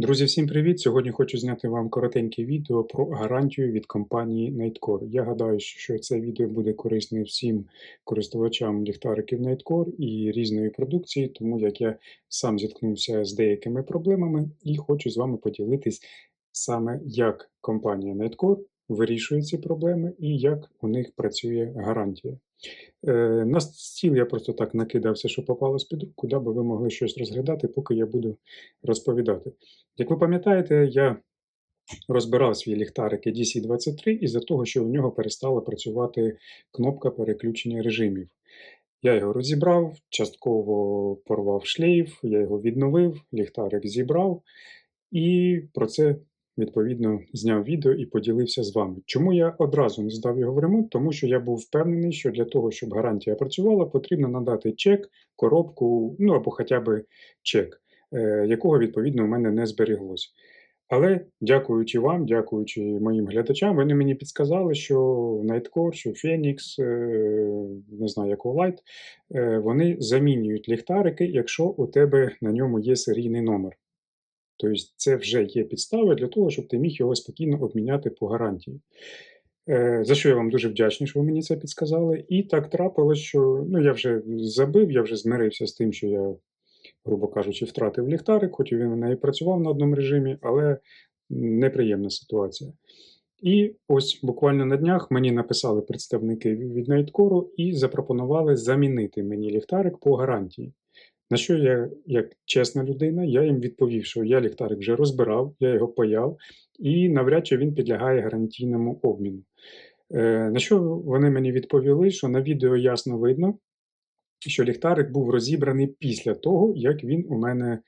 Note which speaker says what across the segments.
Speaker 1: Друзі, всім привіт! Сьогодні хочу зняти вам коротеньке відео про гарантію від компанії Nightcore. Я гадаю, що це відео буде корисне всім користувачам ліхтариків Nightcore і різної продукції, тому як я сам зіткнувся з деякими проблемами і хочу з вами поділитись саме, як компанія Nightcore вирішує ці проблеми і як у них працює гарантія. Е, На стіл я просто так накидав все, що попалось під руку, даби ви могли щось розглядати, поки я буду розповідати. Як ви пам'ятаєте, я розбирав свій ліхтарик DC23 із-за того, що у нього перестала працювати кнопка переключення режимів. Я його розібрав, частково порвав шлейф, я його відновив, ліхтарик зібрав і про це відповідно зняв відео і поділився з вами. Чому я одразу не здав його в ремонт? Тому що я був впевнений, що для того, щоб гарантія працювала, потрібно надати чек, коробку, ну або хоча б чек, якого відповідно у мене не зберіглося. Але дякуючи вам, дякуючи моїм глядачам, вони мені підсказали, що Nightcore, що Phoenix, е, не знаю, якого Light, е, вони замінюють ліхтарики, якщо у тебе на ньому є серійний номер. Тобто це вже є підстави для того, щоб ти міг його спокійно обміняти по гарантії. Е, За що я вам дуже вдячний, що ви мені це підсказали. І так трапилось, що ну, я вже забив, я вже змирився з тим, що я, грубо кажучи, втратив ліхтарик, хоч він у неї працював на одному режимі, але неприємна ситуація. І ось буквально на днях мені написали представники від Nightcore і запропонували замінити мені ліхтарик по гарантії. На що я, як чесна людина, я їм відповів, що я ліхтарик вже розбирав, я його паяв, і навряд чи він підлягає гарантійному обміну. Е, На що вони мені відповіли, що на відео ясно видно, що ліхтарик був розібраний після того, як він у мене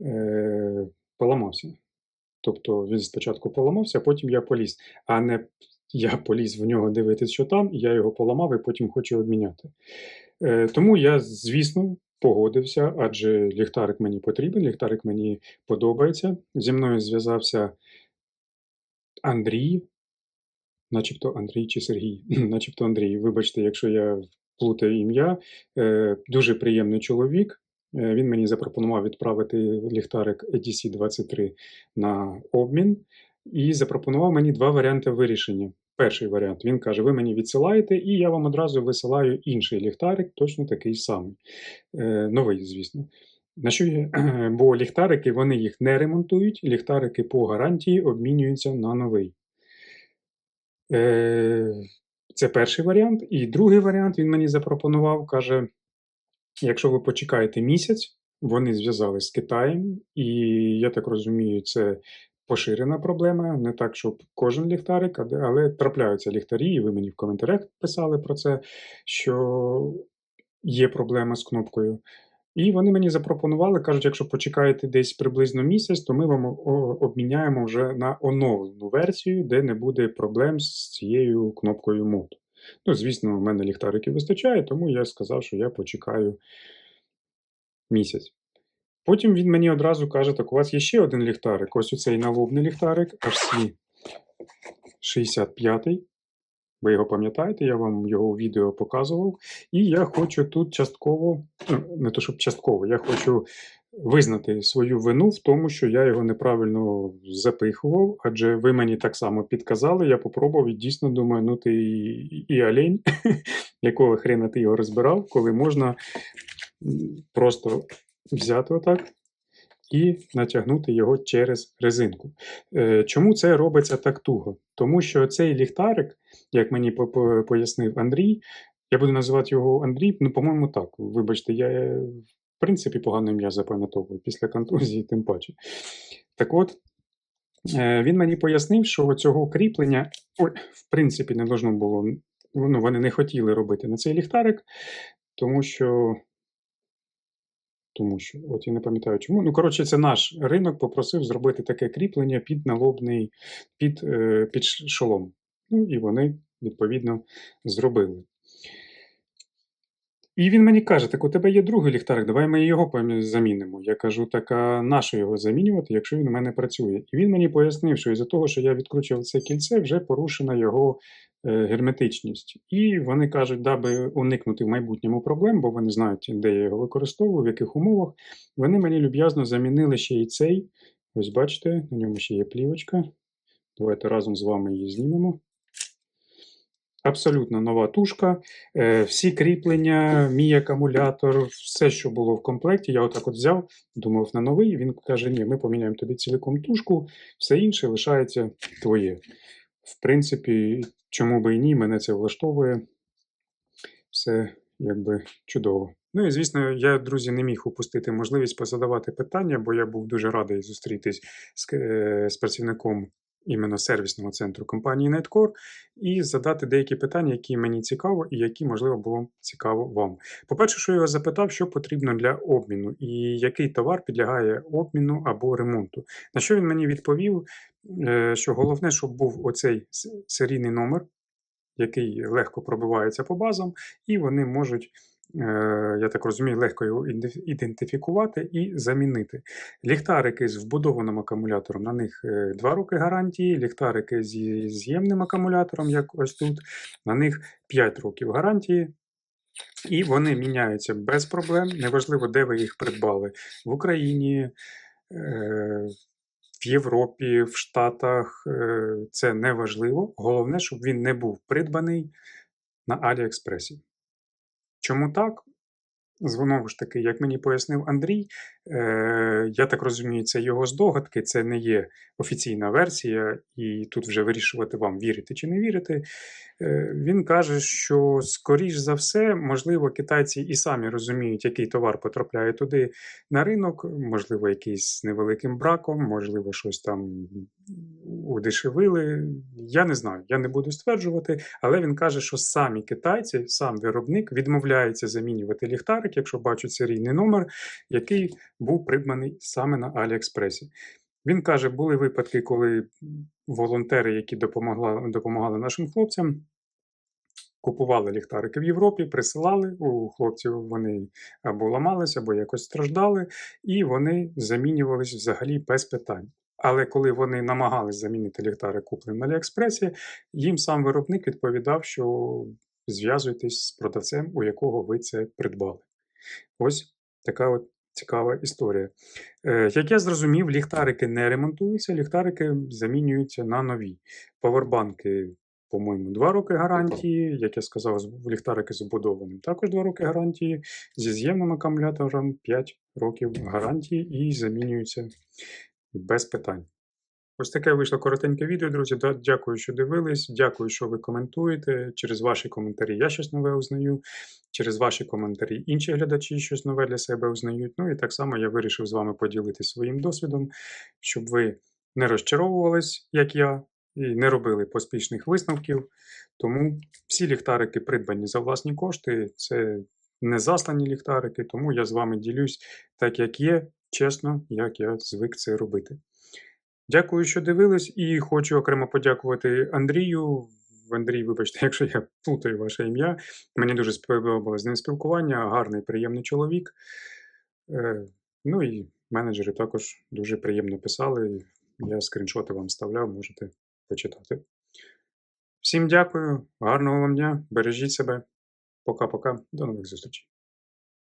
Speaker 1: е, поламався. Тобто він спочатку поламався, а потім я поліз, а не я поліз в нього дивитися, що там, я його поламав і потім хочу обміняти. Е, Тому я, звісно, погодився, адже ліхтарик мені потрібен, ліхтарик мені подобається. Зі мною зв'язався Андрій, начебто Андрій чи Сергій, начебто Андрій. Вибачте, якщо я плутаю ім'я. Е, Дуже приємний чоловік. Е, Він мені запропонував відправити ліхтарик EDC-23 на обмін і запропонував мені два варіанти вирішення. Перший варіант він каже: ви мені відсилаєте, і я вам одразу висилаю інший ліхтарик, точно такий самий. Е, Новий, звісно. На що я, Бо ліхтарики вони їх не ремонтують, ліхтарики по гарантії обмінюються на новий. Це перший варіант. І другий варіант він мені запропонував, каже: якщо ви почекаєте місяць, вони зв'язались з Китаєм, і я так розумію, це поширена проблема. Не так, щоб кожен ліхтарик, але трапляються ліхтарі, і ви мені в коментарях писали про це, що є проблема з кнопкою. І вони мені запропонували, кажуть, якщо почекаєте десь приблизно місяць, то ми вам обміняємо вже на оновлену версію, де не буде проблем з цією кнопкою мод. Ну, звісно, в мене ліхтариків вистачає, тому я сказав, що я почекаю місяць. Потім він мені одразу каже: так, у вас є ще один ліхтарик. Ось оцей налобний ліхтарик, HC 65. Ви його пам'ятаєте, я вам його у відео показував. І я хочу тут частково, не то щоб частково, я хочу визнати свою вину в тому, що я його неправильно запихував, адже ви мені так само підказали, я попробував і дійсно думаю, ну ти і, і олень, якого хрена ти його розбирав, коли можна просто взяти отак і натягнути його через резинку. Е, Чому це робиться так туго? Тому що цей ліхтарик, як мені по- по- пояснив Андрій, я буду називати його Андрій, ну, по-моєму, так. Вибачте, я в принципі погано ім'я запам'ятовую після контузії, тим паче. Так от, е, він мені пояснив, що цього кріплення, ой, в принципі, не должно було. Ну, вони не хотіли робити на цей ліхтарик, тому що. Тому що, от я не пам'ятаю чому. Ну, коротше, це наш ринок попросив зробити таке кріплення під налобний, під, е, під шолом. Ну, і вони, відповідно, зробили. І він мені каже: так у тебе є другий ліхтарик, давай ми його замінимо. Я кажу, так а нащо його замінювати, якщо він у мене працює? І він мені пояснив, що із-за того, що я відкручував це кільце, вже порушена його герметичність. І вони кажуть, даби уникнути в майбутньому проблем, бо вони знають, де я його використовую, в яких умовах, вони мені люб'язно замінили ще і цей Ось бачите, на ньому ще є плівочка. Давайте разом з вами її знімемо. Абсолютно нова тушка. Е, Всі кріплення, мій акумулятор, все, що було в комплекті, я отак от взяв, думав на новий. Він каже: ні, ми поміняємо тобі цілком тушку, все інше лишається твоє. В принципі, чому би і ні, мене це влаштовує. Все якби чудово. Ну і звісно, я, друзі, не міг упустити можливість позадавати питання, бо я був дуже радий зустрітись з, е, з працівником іменно сервісного центру компанії Netcore і задати деякі питання, які мені цікаво, і які, можливо, було цікаво вам. По-перше, що я його запитав, що потрібно для обміну, і який товар підлягає обміну або ремонту. На що він мені відповів, е, що головне, щоб був оцей серійний номер, який легко пробивається по базам, і вони можуть. Е, Я так розумію, легко його ідентифікувати і замінити. Ліхтарики з вбудованим акумулятором, на них 2 роки гарантії, ліхтарики зі з'ємним акумулятором, як ось тут, на них 5 років гарантії. І вони міняються без проблем. Неважливо, де ви їх придбали. В Україні, е, в Європі, в Штатах. е, Це не важливо. Головне, щоб він не був придбаний на Аліекспресі. Чому так? Знову ж таки, як мені пояснив Андрій, е, я так розумію, це його здогадки, це не є офіційна версія, і тут вже вирішувати вам, вірити чи не вірити. Е, він каже, що, скоріш за все, можливо, китайці і самі розуміють, який товар потрапляє туди на ринок, можливо, якийсь з невеликим браком, можливо, щось там удешевили. Я не знаю, я не буду стверджувати, але він каже, що самі китайці, сам виробник відмовляється замінювати ліхтарик, якщо бачать серійний номер, який був придбаний саме на Аліекспресі. Він каже, були випадки, коли волонтери, які допомогла, допомагали нашим хлопцям, купували ліхтарики в Європі, присилали. У хлопців вони або ламалися, або якось страждали, і вони замінювались взагалі без питань. Але коли вони намагались замінити ліхтарик, куплений на Аліекспресі, їм сам виробник відповідав, що зв'язуйтесь з продавцем, у якого ви це придбали. Ось така от цікава історія. Е, Як я зрозумів, ліхтарики не ремонтуються, ліхтарики замінюються на нові. Павербанки, по-моєму, 2 роки гарантії. Як я сказав, ліхтарики з вбудованим також 2 роки гарантії. Зі з'ємним акумулятором 5 років гарантії і замінюються без питань. Ось таке вийшло коротеньке відео, друзі. Дякую, що дивились. Дякую, що ви коментуєте. Через ваші коментарі я щось нове узнаю. Через ваші коментарі інші глядачі щось нове для себе узнають. Ну і так само я вирішив з вами поділитися своїм досвідом, щоб ви не розчаровувались, як я, і не робили поспішних висновків. Тому всі ліхтарики придбані за власні кошти. Це не заслані ліхтарики, тому я з вами ділюсь так, як є, чесно, як я звик це робити. Дякую, що дивились, і хочу окремо подякувати Андрію. Андрій, вибачте, якщо я плутаю ваше ім'я. Мені дуже сподобалось з ним спілкування, гарний, приємний чоловік. Е, ну і менеджери також дуже приємно писали. Я скріншоти вам вставляв, можете почитати. Всім дякую, гарного вам дня, бережіть себе. Пока-пока, до нових зустрічей.